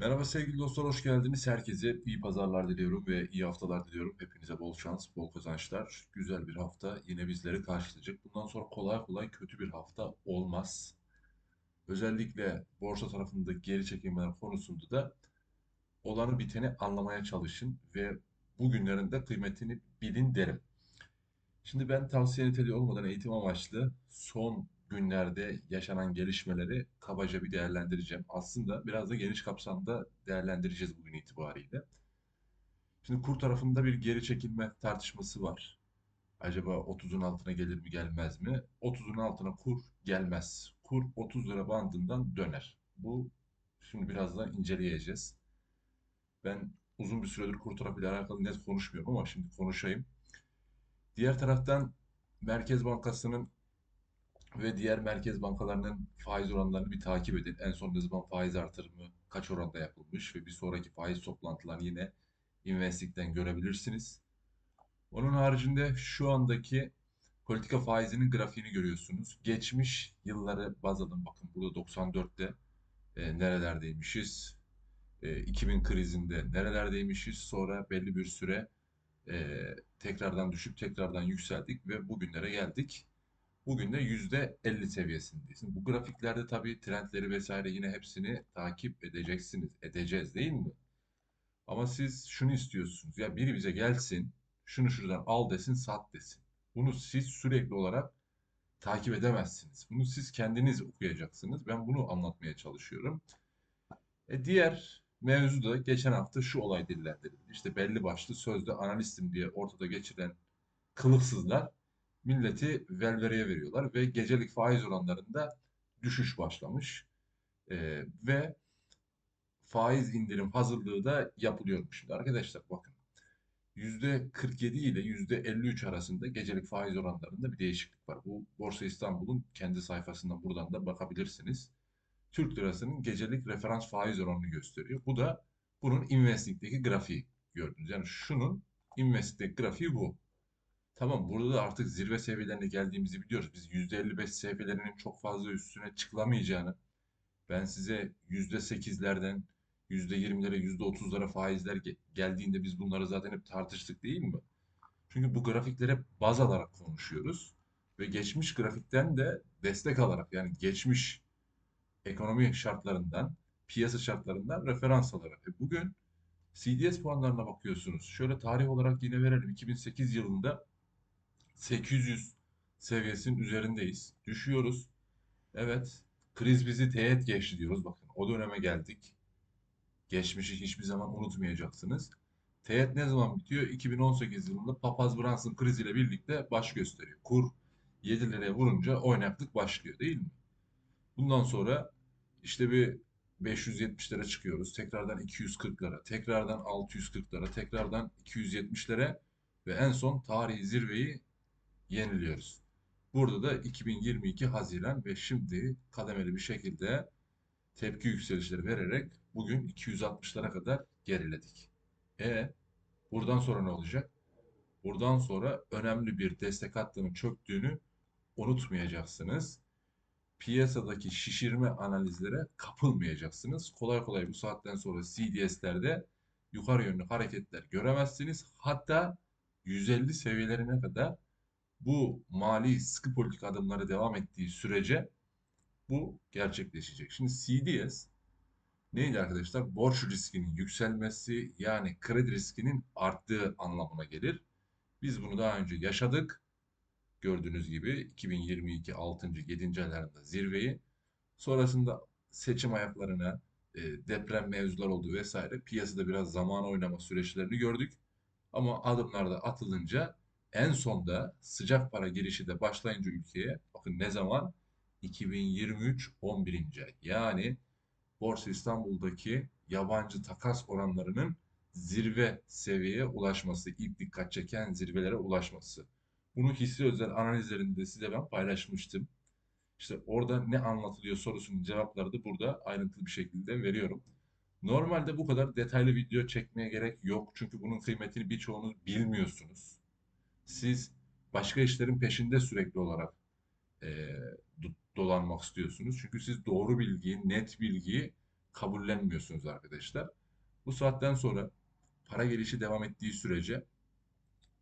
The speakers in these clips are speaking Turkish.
Merhaba sevgili dostlar, hoş geldiniz. Herkese iyi pazarlar diliyorum ve iyi haftalar diliyorum. Hepinize bol şans, bol kazançlar. Güzel bir hafta yine bizleri karşılayacak. Bundan sonra kolay kolay kötü bir hafta olmaz. Özellikle borsa tarafındaki geri çekilmeler konusunda da olanı biteni anlamaya çalışın ve bugünlerin de kıymetini bilin derim. Şimdi ben tavsiye niteliği olmadan eğitim amaçlı son günlerde yaşanan gelişmeleri kabaca bir değerlendireceğim. Aslında biraz da geniş kapsamda değerlendireceğiz bugün itibariyle. Şimdi kur tarafında bir geri çekilme tartışması var. Acaba 30'un altına gelir mi gelmez mi? 30'un altına kur gelmez. Kur 30 lira bandından döner. Bu şimdi birazdan inceleyeceğiz. Ben uzun bir süredir kur tarafıyla alakalı net konuşmuyorum ama şimdi konuşayım. Diğer taraftan Merkez Bankası'nın ve diğer merkez bankalarının faiz oranlarını bir takip edin. En son ne zaman faiz artırımı kaç oranda yapılmış ve bir sonraki faiz toplantılarını yine Investing'den görebilirsiniz. Onun haricinde şu andaki politika faizinin grafiğini görüyorsunuz. Geçmiş yılları baz alın. Bakın burada 94'te e, nerelerdeymişiz? E, 2000 krizinde nerelerdeymişiz? Sonra belli bir süre e, tekrardan düşüp tekrardan yükseldik ve bugünlere geldik. Bugün de %50 seviyesindeyiz. Bu grafiklerde tabii trendleri vesaire yine hepsini takip edeceksiniz. Edeceğiz değil mi? Ama siz şunu istiyorsunuz. Ya biri bize gelsin, şunu şuradan al desin, sat desin. Bunu siz sürekli olarak takip edemezsiniz. Bunu siz kendiniz okuyacaksınız. Ben bunu anlatmaya çalışıyorum. E diğer mevzu da geçen hafta şu olay dillendirildi. İşte belli başlı sözde analistim diye ortada geçiren kılıksızlar milleti velvereye veriyorlar ve gecelik faiz oranlarında düşüş başlamış. Ee, ve faiz indirim hazırlığı da yapılıyormuş. Şimdi arkadaşlar bakın %47 ile %53 arasında gecelik faiz oranlarında bir değişiklik var. Bu Borsa İstanbul'un kendi sayfasından buradan da bakabilirsiniz. Türk lirasının gecelik referans faiz oranını gösteriyor. Bu da bunun Investing'deki grafiği gördünüz. Yani şunun Investing'deki grafiği bu. Tamam burada da artık zirve seviyelerine geldiğimizi biliyoruz. Biz %55 seviyelerinin çok fazla üstüne çıkılamayacağını, ben size %8'lerden %20'lere, %30'lara faizler geldiğinde biz bunları zaten hep tartıştık değil mi? Çünkü bu grafiklere baz alarak konuşuyoruz ve geçmiş grafikten de destek alarak yani geçmiş ekonomi şartlarından, piyasa şartlarından referans alarak. E bugün CDS puanlarına bakıyorsunuz. Şöyle tarih olarak yine verelim. 2008 yılında 800 seviyesinin üzerindeyiz. Düşüyoruz. Evet. Kriz bizi teğet geçti diyoruz. Bakın o döneme geldik. Geçmişi hiçbir zaman unutmayacaksınız. Teğet ne zaman bitiyor? 2018 yılında Papaz Brunson kriziyle birlikte baş gösteriyor. Kur 7 liraya vurunca oynaklık başlıyor değil mi? Bundan sonra işte bir 570'lere çıkıyoruz. Tekrardan 240'lara, tekrardan 640'lara, tekrardan 270'lere ve en son tarihi zirveyi yeniliyoruz. Burada da 2022 Haziran ve şimdi kademeli bir şekilde tepki yükselişleri vererek bugün 260'lara kadar geriledik. E buradan sonra ne olacak? Buradan sonra önemli bir destek hattının çöktüğünü unutmayacaksınız. Piyasadaki şişirme analizlere kapılmayacaksınız. Kolay kolay bu saatten sonra CDS'lerde yukarı yönlü hareketler göremezsiniz. Hatta 150 seviyelerine kadar bu mali sıkı politik adımları devam ettiği sürece bu gerçekleşecek. Şimdi CDS neydi arkadaşlar? Borç riskinin yükselmesi yani kredi riskinin arttığı anlamına gelir. Biz bunu daha önce yaşadık. Gördüğünüz gibi 2022 6. 7. aylarında zirveyi. Sonrasında seçim ayaklarına e, deprem mevzular oldu vesaire. Piyasada biraz zaman oynama süreçlerini gördük. Ama adımlar da atılınca en sonda sıcak para girişi de başlayınca ülkeye bakın ne zaman 2023 11. ay. Yani Borsa İstanbul'daki yabancı takas oranlarının zirve seviyeye ulaşması, ilk dikkat çeken zirvelere ulaşması. Bunu hissi özel analizlerinde size ben paylaşmıştım. İşte orada ne anlatılıyor sorusunun cevapları da burada ayrıntılı bir şekilde veriyorum. Normalde bu kadar detaylı video çekmeye gerek yok. Çünkü bunun kıymetini birçoğunuz bilmiyorsunuz. Siz başka işlerin peşinde sürekli olarak e, dolanmak istiyorsunuz. Çünkü siz doğru bilgiyi, net bilgiyi kabullenmiyorsunuz arkadaşlar. Bu saatten sonra para gelişi devam ettiği sürece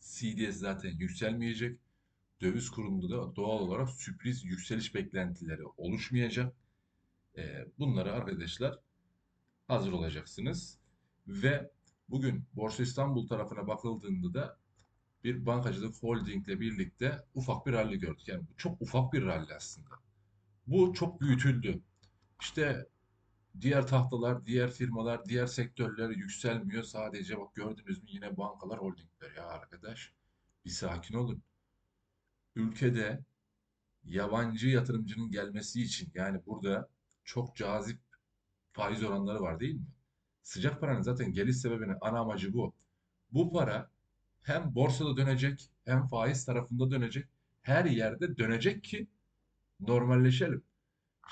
CDS zaten yükselmeyecek. Döviz kurunda da doğal olarak sürpriz yükseliş beklentileri oluşmayacak. Ee, bunları arkadaşlar hazır olacaksınız. Ve bugün Borsa İstanbul tarafına bakıldığında da bir bankacılık holdingle birlikte ufak bir rally gördük. Yani çok ufak bir rally aslında. Bu çok büyütüldü. İşte diğer tahtalar, diğer firmalar, diğer sektörler yükselmiyor. Sadece bak gördünüz mü yine bankalar, holdingler. Ya arkadaş bir sakin olun. Ülkede yabancı yatırımcının gelmesi için yani burada çok cazip faiz oranları var değil mi? Sıcak paranın zaten geliş sebebinin ana amacı bu. Bu para hem borsada dönecek hem faiz tarafında dönecek. Her yerde dönecek ki normalleşelim.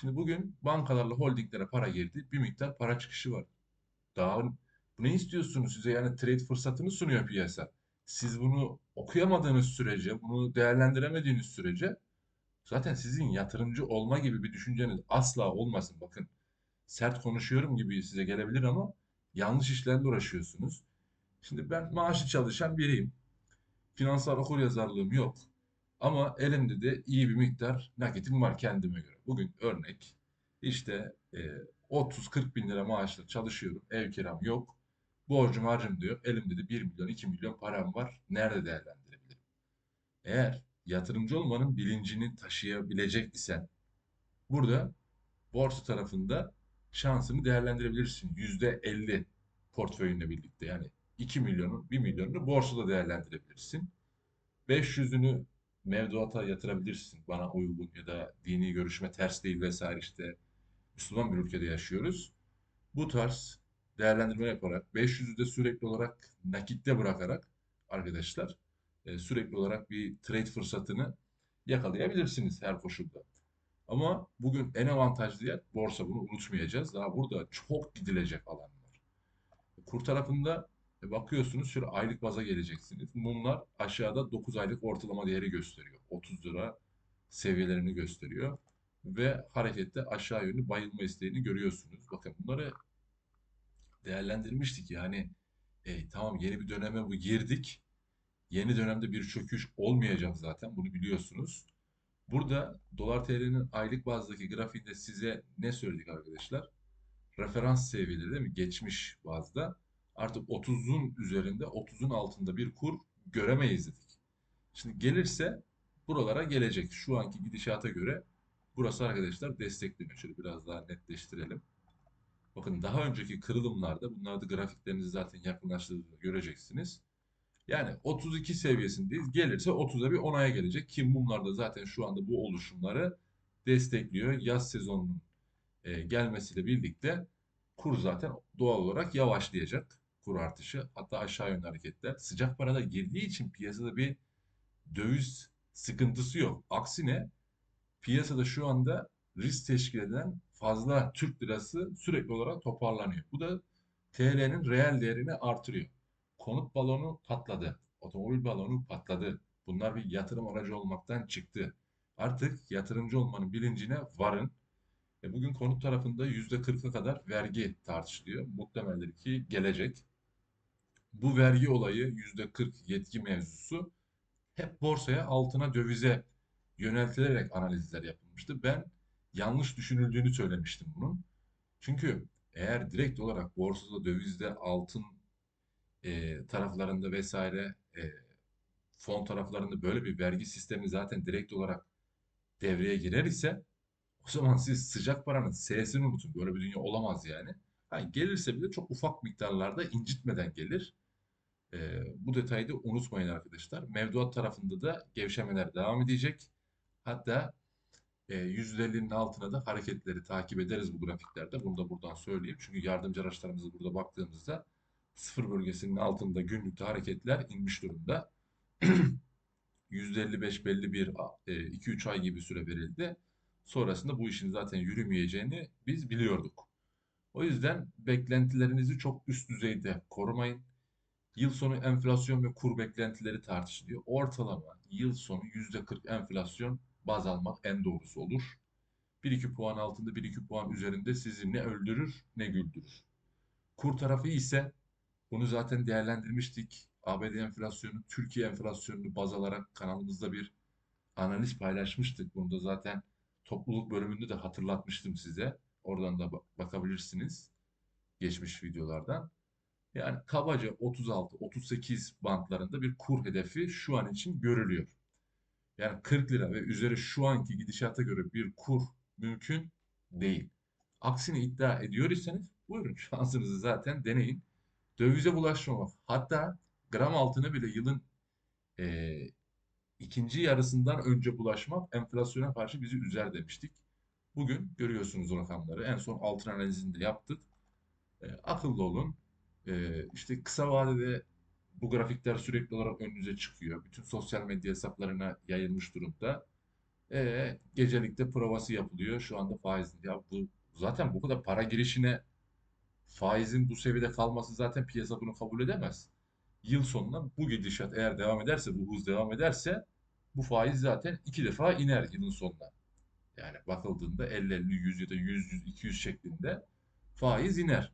Şimdi bugün bankalarla holdinglere para girdi. Bir miktar para çıkışı var. Daha ne istiyorsunuz size yani trade fırsatını sunuyor piyasa. Siz bunu okuyamadığınız sürece, bunu değerlendiremediğiniz sürece zaten sizin yatırımcı olma gibi bir düşünceniz asla olmasın. Bakın sert konuşuyorum gibi size gelebilir ama yanlış işlerle uğraşıyorsunuz. Şimdi ben maaşı çalışan biriyim. Finansal okuryazarlığım yok. Ama elimde de iyi bir miktar nakitim var kendime göre. Bugün örnek işte e, 30-40 bin lira maaşla çalışıyorum. Ev kiram yok. Borcum harcım diyor. Elimde de 1 milyon 2 milyon param var. Nerede değerlendirebilirim? Eğer yatırımcı olmanın bilincini taşıyabilecek isen burada borsa tarafında şansını değerlendirebilirsin. %50 portföyünle birlikte yani 2 milyonun 1 milyonunu borsada değerlendirebilirsin. 500'ünü mevduata yatırabilirsin bana uygun ya da dini görüşme ters değil vesaire işte Müslüman bir ülkede yaşıyoruz. Bu tarz değerlendirme yaparak 500'ü de sürekli olarak nakitte bırakarak arkadaşlar e, sürekli olarak bir trade fırsatını yakalayabilirsiniz her koşulda. Ama bugün en avantajlı yer borsa bunu unutmayacağız. Daha burada çok gidilecek alan var. Kur tarafında bakıyorsunuz şöyle aylık baza geleceksiniz. Mumlar aşağıda 9 aylık ortalama değeri gösteriyor. 30 lira seviyelerini gösteriyor. Ve harekette aşağı yönlü bayılma isteğini görüyorsunuz. Bakın bunları değerlendirmiştik. Yani e, tamam yeni bir döneme bu girdik. Yeni dönemde bir çöküş olmayacak zaten. Bunu biliyorsunuz. Burada dolar TL'nin aylık bazdaki grafiğinde size ne söyledik arkadaşlar? Referans seviyeleri değil mi? Geçmiş bazda artık 30'un üzerinde 30'un altında bir kur göremeyiz dedik. Şimdi gelirse buralara gelecek. Şu anki gidişata göre burası arkadaşlar destekleniyor. Şöyle biraz daha netleştirelim. Bakın daha önceki kırılımlarda bunlarda grafiklerinizi zaten yakınlaştırdığını göreceksiniz. Yani 32 seviyesindeyiz. Gelirse 30'a bir onaya gelecek. Ki mumlarda zaten şu anda bu oluşumları destekliyor. Yaz sezonunun e, gelmesiyle birlikte kur zaten doğal olarak yavaşlayacak kur artışı hatta aşağı yönlü hareketler. Sıcak parada girdiği için piyasada bir döviz sıkıntısı yok. Aksine piyasada şu anda risk teşkil eden fazla Türk lirası sürekli olarak toparlanıyor. Bu da TL'nin reel değerini artırıyor. Konut balonu patladı. Otomobil balonu patladı. Bunlar bir yatırım aracı olmaktan çıktı. Artık yatırımcı olmanın bilincine varın. E bugün konut tarafında %40'a kadar vergi tartışılıyor. Muhtemeldir ki gelecek bu vergi olayı yüzde 40 yetki mevzusu hep borsaya altına dövize yöneltilerek analizler yapılmıştı. Ben yanlış düşünüldüğünü söylemiştim bunun. Çünkü eğer direkt olarak borsada dövizde altın e, taraflarında vesaire e, fon taraflarında böyle bir vergi sistemi zaten direkt olarak devreye girer ise o zaman siz sıcak paranın S'sini unutun. Böyle bir dünya olamaz yani. Yani gelirse bile çok ufak miktarlarda incitmeden gelir. E, bu detayı da unutmayın arkadaşlar. Mevduat tarafında da gevşemeler devam edecek. Hatta e, %50'nin altına da hareketleri takip ederiz bu grafiklerde. Bunu da buradan söyleyeyim. Çünkü yardımcı araçlarımızı burada baktığımızda sıfır bölgesinin altında günlükte hareketler inmiş durumda. %55 belli bir 2-3 ay gibi süre verildi. Sonrasında bu işin zaten yürümeyeceğini biz biliyorduk. O yüzden beklentilerinizi çok üst düzeyde korumayın. Yıl sonu enflasyon ve kur beklentileri tartışılıyor. Ortalama yıl sonu %40 enflasyon baz almak en doğrusu olur. 1-2 puan altında 1-2 puan üzerinde sizi ne öldürür ne güldürür. Kur tarafı ise bunu zaten değerlendirmiştik. ABD enflasyonu, Türkiye enflasyonunu baz alarak kanalımızda bir analiz paylaşmıştık. Bunu da zaten topluluk bölümünde de hatırlatmıştım size. Oradan da bakabilirsiniz geçmiş videolardan. Yani kabaca 36-38 bantlarında bir kur hedefi şu an için görülüyor. Yani 40 lira ve üzeri şu anki gidişata göre bir kur mümkün değil. Aksini iddia ediyor iseniz buyurun şansınızı zaten deneyin. Dövize bulaşmamak. Hatta gram altına bile yılın e, ikinci yarısından önce bulaşmak enflasyona karşı bizi üzer demiştik. Bugün görüyorsunuz o rakamları. En son altın analizini de yaptık. E, akıllı olun. E, işte kısa vadede bu grafikler sürekli olarak önünüze çıkıyor. Bütün sosyal medya hesaplarına yayılmış durumda. E, gecelikte provası yapılıyor. Şu anda faiz. Ya bu zaten bu kadar para girişine faizin bu seviyede kalması zaten piyasa bunu kabul edemez. Yıl sonuna bu gidişat eğer devam ederse, bu hız devam ederse bu faiz zaten iki defa iner yılın sonuna. Yani bakıldığında 50-50, 100 ya da 100-100-200 şeklinde faiz iner.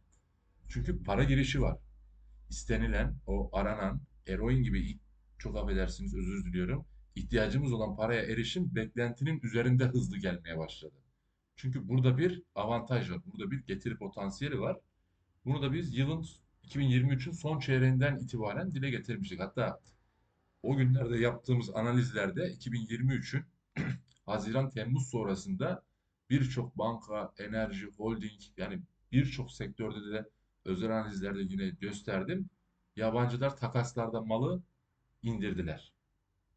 Çünkü para girişi var. İstenilen, o aranan, eroin gibi çok affedersiniz özür diliyorum. ihtiyacımız olan paraya erişim beklentinin üzerinde hızlı gelmeye başladı. Çünkü burada bir avantaj var. Burada bir getiri potansiyeli var. Bunu da biz yılın 2023'ün son çeyreğinden itibaren dile getirmiştik. Hatta o günlerde yaptığımız analizlerde 2023'ün Haziran-Temmuz sonrasında birçok banka, enerji, holding yani birçok sektörde de özel analizlerde yine gösterdim. Yabancılar takaslarda malı indirdiler.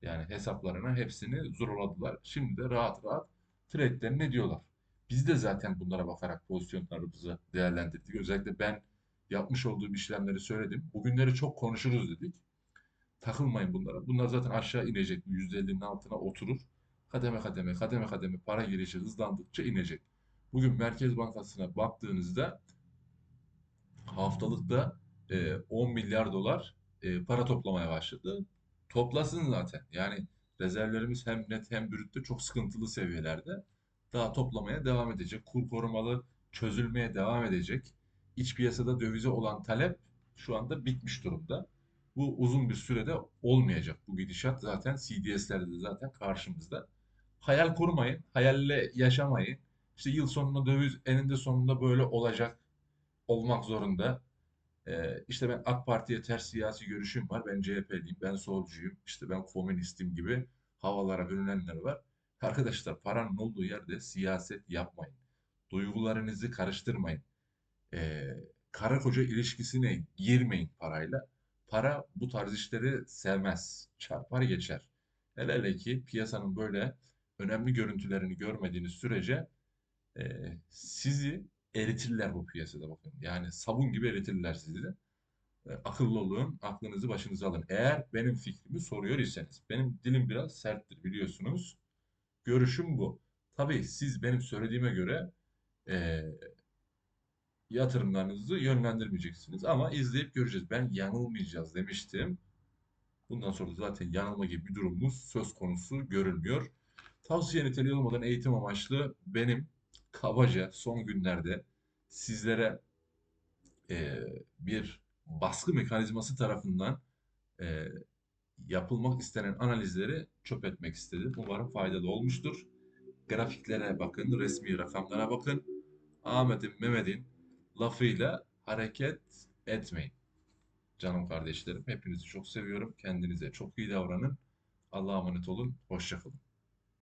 Yani hesaplarına hepsini zorladılar. Şimdi de rahat rahat trade'lerini ne diyorlar. Biz de zaten bunlara bakarak pozisyonlarımızı değerlendirdik. Özellikle ben yapmış olduğum işlemleri söyledim. Bugünleri çok konuşuruz dedik. Takılmayın bunlara. Bunlar zaten aşağı inecek. %50'nin altına oturur. Kademe kademe, kademe kademe para girişi hızlandıkça inecek. Bugün Merkez Bankası'na baktığınızda haftalıkta e, 10 milyar dolar e, para toplamaya başladı. Toplasın zaten. Yani rezervlerimiz hem net hem brütte çok sıkıntılı seviyelerde. Daha toplamaya devam edecek. Kur korumalı çözülmeye devam edecek. İç piyasada dövize olan talep şu anda bitmiş durumda. Bu uzun bir sürede olmayacak. Bu gidişat zaten CDS'lerde de zaten karşımızda. Hayal kurmayın, hayalle yaşamayın. İşte yıl sonunda döviz eninde sonunda böyle olacak, olmak zorunda. Ee, işte ben AK Parti'ye ters siyasi görüşüm var. Ben CHP'liyim, ben solcuyum, işte ben komünistim gibi havalara bürünenler var. Arkadaşlar paranın olduğu yerde siyaset yapmayın. Duygularınızı karıştırmayın. Ee, karı koca ilişkisine girmeyin parayla. Para bu tarz işleri sevmez. Çarpar geçer. Hele hele ki piyasanın böyle önemli görüntülerini görmediğiniz sürece e, sizi eritirler bu piyasada bakın. Yani sabun gibi eritirler sizi. E, akıllı olun, aklınızı başınıza alın. Eğer benim fikrimi soruyor iseniz. Benim dilim biraz serttir biliyorsunuz. Görüşüm bu. Tabii siz benim söylediğime göre e, yatırımlarınızı yönlendirmeyeceksiniz. Ama izleyip göreceğiz. Ben yanılmayacağız demiştim. Bundan sonra zaten yanılma gibi bir durumumuz söz konusu görülmüyor. Tavsiye niteliği olmadan eğitim amaçlı benim kabaca son günlerde sizlere e, bir baskı mekanizması tarafından e, yapılmak istenen analizleri çöp etmek istedim. Umarım faydalı olmuştur. Grafiklere bakın, resmi rakamlara bakın. Ahmet'in, Mehmet'in lafıyla hareket etmeyin. Canım kardeşlerim, hepinizi çok seviyorum. Kendinize çok iyi davranın. Allah'a emanet olun. Hoşçakalın.